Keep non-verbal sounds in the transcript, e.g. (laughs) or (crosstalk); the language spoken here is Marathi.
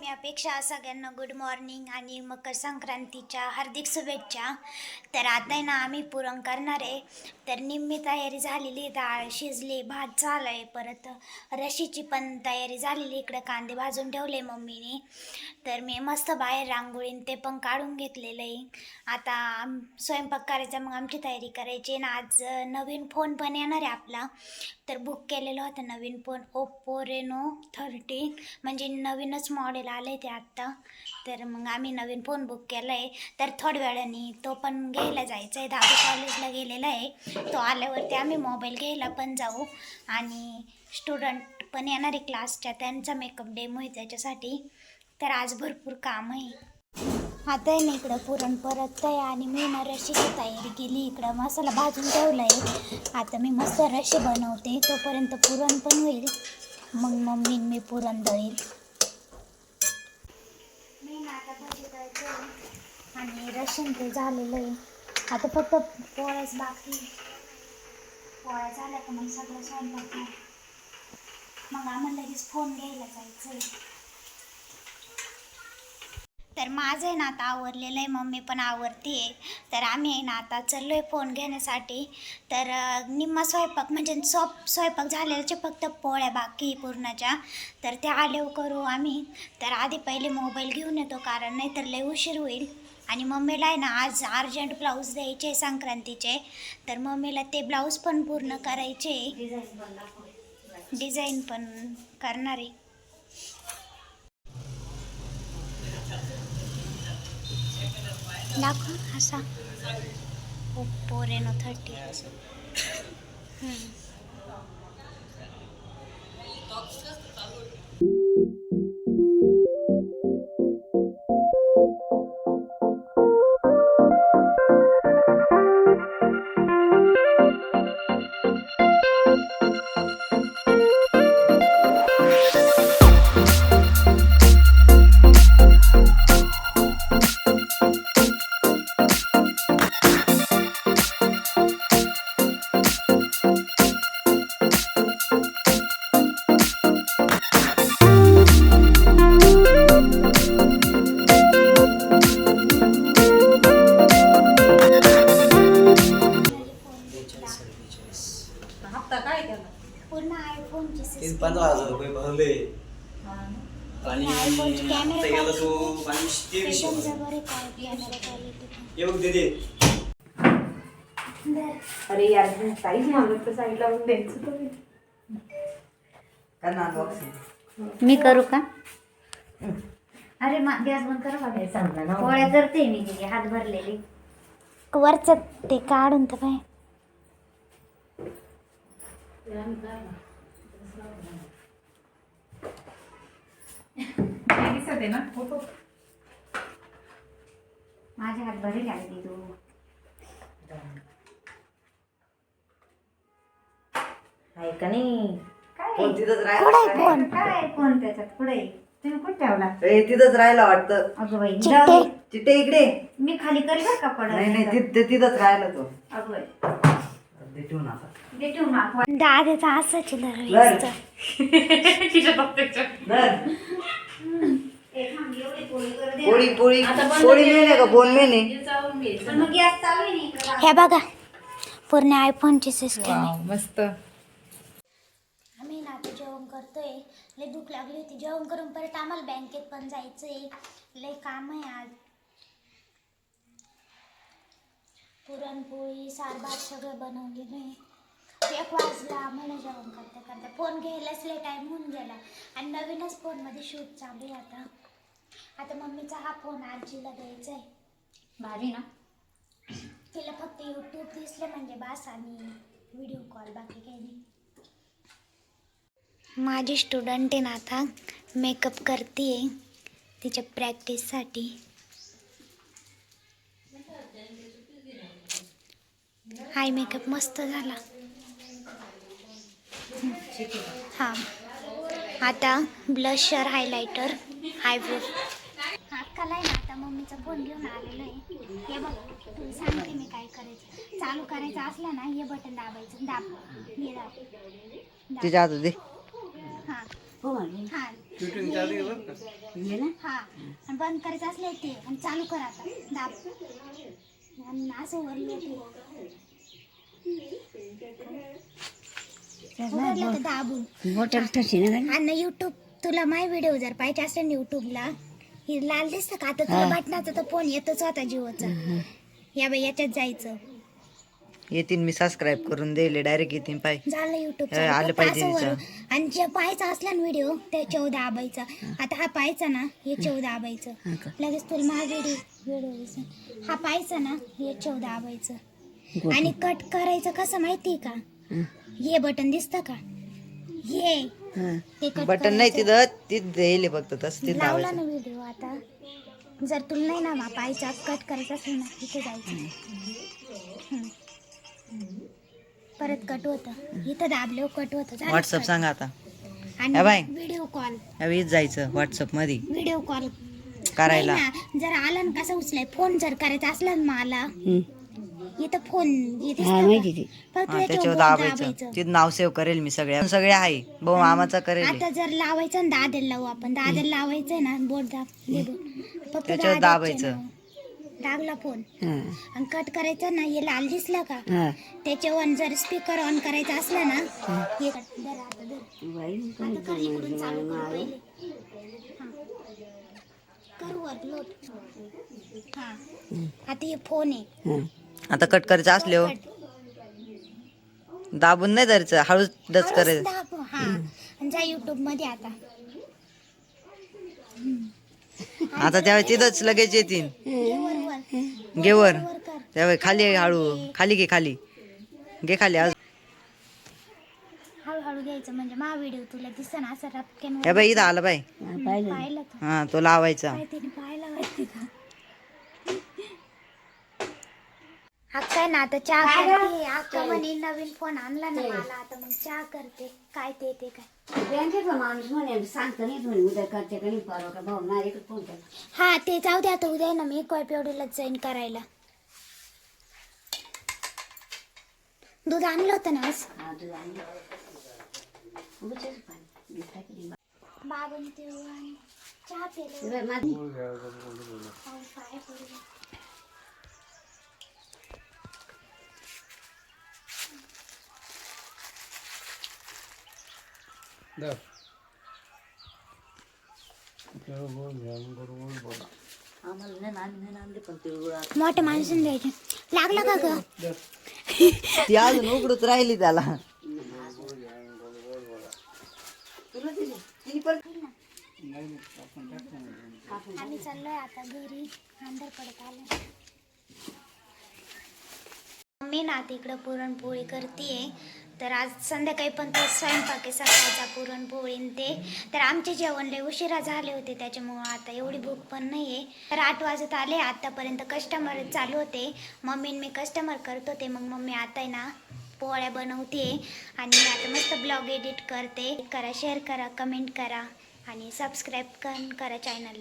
मी अपेक्षा सगळ्यांना गुड मॉर्निंग आणि मकर संक्रांतीच्या हार्दिक शुभेच्छा. तर आता आहे ना आम्ही पुरण करणार आहे. तर निम्मी तयारी झालेली डाळ शिजली भात झालं आहे परत रशीची पण तयारी झालेली इकडे कांदे भाजून ठेवले मम्मीने. तर मी मस्त बाहेर रांगोळीन ते पण काढून घेतलेलं आहे. आता आम स्वयंपाक करायचा मग आमची तयारी करायची ना आज नवीन फोन पण येणार आहे आपला. तर बुक केलेलं होतं नवीन फोन ओप्पो रेनो थर्टीन म्हणजे नवीनच मॉडेल आलं आहे ते आत्ता. तर मग आम्ही नवीन फोन बुक केला आहे तर थोड्या वेळाने तो पण घ्यायला जायचा आहे दहावी कॉलेजला गेलेला आहे. तो आल्यावरती आम्ही मोबाईल घ्यायला पण जाऊ. आणि स्टुडंट पण येणार आहे क्लासच्या त्यांचा मेकअप डेमो आहे त्याच्यासाठी. तर आज भरपूर काम आहे. आता आहे ना इकडं पुरण परत आहे आणि मी ना रशीची तयारी केली इकडं. मसाला भाजून ठेवला आहे आता मी मस्त रशी बनवते. तोपर्यंत पुरण पण होईल. मग मम्मी मी पुरण दळील. मी ना आता दळते आणि रशीन ते झालेलं आहे. आता फक्त पोळ्याच बाकी पोळ्या झाल्या का मग सगळं स्वयंपाक मग आम्हाला लगेच फोन घ्यायला जायचं आहे तर माझं आहे ना आता आवरलेलं आहे. मम्मी पण आवरती आहे. तर आम्ही आहे ना आता चाललो आहे फोन घेण्यासाठी. तर निम्मा स्वयंपाक म्हणजे सॉप स्वयंपाक झालेल्याचे फक्त पोळ्या बाकी पूर्णाच्या. तर त्या आल्यावर करू आम्ही. तर आधी पहिले मोबाईल घेऊन येतो कारण नाही तर लय उशीर होईल. आणि मम्मीला आहे ना आज अर्जंट ब्लाऊज द्यायचे संक्रांतीचे. तर मम्मीला ते ब्लाऊज पण पूर्ण करायचे डिझाईन पण करणार आहे. दाखव असा ओप्पो रेनो थर्टी हप्ता काय केला पूर्ण आयफोनची तीन सिस्टीम पंधरा हजार रुपये भरले. आणि आयफोनची कॅमेरा आता गेला तो बावीस तेवीसशे एकदम भरले. जबर आहे कॅमेरा क्वालिटी हे बघ दीदी. अरे यार काहीच म्हणत तर साईड लावून द्यायचं? मी करू का? अरे गॅस बंद करा बघायचा पोळ्या करते मी तिथे हात भरलेले. वरच ते काढून तर काय दिसत आहे ना फोटो माझे हात तू आहे का नाही? फोन तिथंच राहिला काय फोन त्याच्यात? पुढे तुम्ही कुठे ठेवला? ए, तिथंच राहिला वाटतं. अगं बाई चिट्टे. जाऊ दे. चिट्टे इकडे. मी खाली करी बरं का नाही नाही तिथंच राहिला तो. अगं बाई. दादाचा (laughs) ना. इकडं. हे बघा पूर्ण आयफोनची सिस्टीम आहे. मस्त. आम्ही ना आता जेवण करतोय. लय भूक लागली होती. जेवण करून परत आम्हाला बँकेत पण जायचंय. लय काम आहे आज. पुरणपोळी सारभात सगळं बनवलेलं आहे एक वाजला आम्हाला जेवण करता करता फोन घ्यायलाच लय टाईम होऊन गेला. आणि नवीनच फोनमध्ये शूट चालू आहे आता. आता मम्मीचा हा फोन आजीला द्यायचा आहे. भारी ना? तिला फक्त यूट्यूब दिसले म्हणजे बास आणि व्हिडिओ कॉल बाकी काही नाही. माझी स्टुडंट आहे ना आता. मेकअप करते तिच्या प्रॅक्टिससाठी हाय मेकअप मस्त झाला. हां. आता ब्लशर हायलायटर हायब्रो अक्काला आहे ना आता मम्मीचा फोन घेऊन आलेलो आहे. हे बघ तुला सांगते मी काय करायचं. चालू करायचं असलं ना हे बटन दाबायचं दाब. हे दाब. दाब. तिच्या हातात दे. हां. हा शूटिंग चालू आहे बरं का? हा. आणि बंद करायचं असले ते आणि चालू कर आता. दाब. असं वरलं आणि युट्यूब तुला माय व्हिडिओ जर पाहिजे असेल ना युट्यूबला हे लाल दिसतं का? आता तुला बटनाचा तर फोन येतोच होता जिओचा. या बाई याच्यात जायचं. येतील मी सबस्क्राईब करून दिले डायरेक्ट येतील पाय. झालं युट्यूब हे आलं पाहिजे आणि जे पाहायचा असला ना व्हिडिओ ते चौदा आबायचा आता हा पाहायचा ना हे चौदा आबायचं लगेच तुला माझा व्हिडिओ व्हिडिओ हा पाहायचा ना हे चौदा आबायचं आणि कट करायचं कसं माहिती का? हे. बटन दिसतं का? हे. हे. cut बटन नाही करायचं. तिथं तिथं द्यायले फक्त तसं तिथं लावला ना व्हिडिओ आता. जर तुला नाही ना मा पाहायचा कट करायचा असेल ना इथे जायचं. परत कट होतं. इथं दाबल्यावर कट होतं. व्हॉट्सअप. सांगा आता. व्हिडिओ कॉल जायचं व्हॉट्सअपमध्ये व्हिडिओ कॉल करायला. जर आला ना कसं उचलाय? फोन जर करायचा असला ना मला इथं फोन इथे हा फक्त त्याच्यावर दाबायचं. नाव सेव्ह करेल मी सगळ्या. सगळे आहे. भाऊ मामाचा करेल. आता जर लावायचं ना दादेला लावू आपण. दादेला लावायचंय ना बोट दाब बोट. फक्त त्याच्यावर दाबायचं. लागला फोन. आणि कट करायचं ना हे लाल दिसलं का? त्याच्यावर जर स्पीकर ऑन करायचा असला ना हे. धर आता धर. आता कर इकडून चालू कर पहिले. हा. कर वर लोट हा. आता हे फोन आहे. आता कट करायचं असल्यावर. दाबून नाही धरायचं हळूच डच करायचं. हा. जा युट्यूबमध्ये आता. आता त्यावेळी तिथंच लगेच येतील घे वर. वर घे वर वर कर त्यावेळी खाली हळू. खाली घे खाली. घे खाली अजून. हळूहळू घ्यायचं म्हणजे मा व्हिडिओ तुला दिसतं ना असं रपक्यान हे बाई इथं आलं बाई. पाहिलं हा तो लावायचा. का? अक्का ना आता चहा करते. अक्का म्हणे नवीन फोन आणला ना मला. आता मग चहा करते. काय ते ते काय? बँकेतला माणूस म्हणे सांगता नाही म्हणे उद्या करते का नाही परवा का भाऊ ना एकच फोन केला हा ते जाऊ दे आता उद्या ना मी कॉयपेवडीलाच जाईन करायला. दूध आणलं होतं ना आज? हा दूध आणलं उगाच पाणी. दूध टाकली. बाबांनी ते आणि चहा पिले. बोल मोठ्या माणसाने द्यायचे. लागला का ग? ती अजून उघडूच राहिली त्याला. आम्ही चाललोय आता घरी. अंधार पडत आलं मम्मी ना आता इकडं पुरणपोळी करते तर आज संध्याकाळी पण तो स्वयंपाक आहे सकाळचा पुरणपोळी ते. तर आमचे जेवण लय उशिरा झाले होते त्याच्यामुळं आता एवढी भूक पण नाही आहे तर आठ वाजत आले आतापर्यंत कस्टमर चालू होते. मम्मी मी कस्टमर करत होते मग मम्मी आता आहे ना पोळ्या बनवते आणि मी आता मस्त ब्लॉग एडिट करते. करा शेअर करा कमेंट करा. आणि सबस्क्राईब करा चॅनलला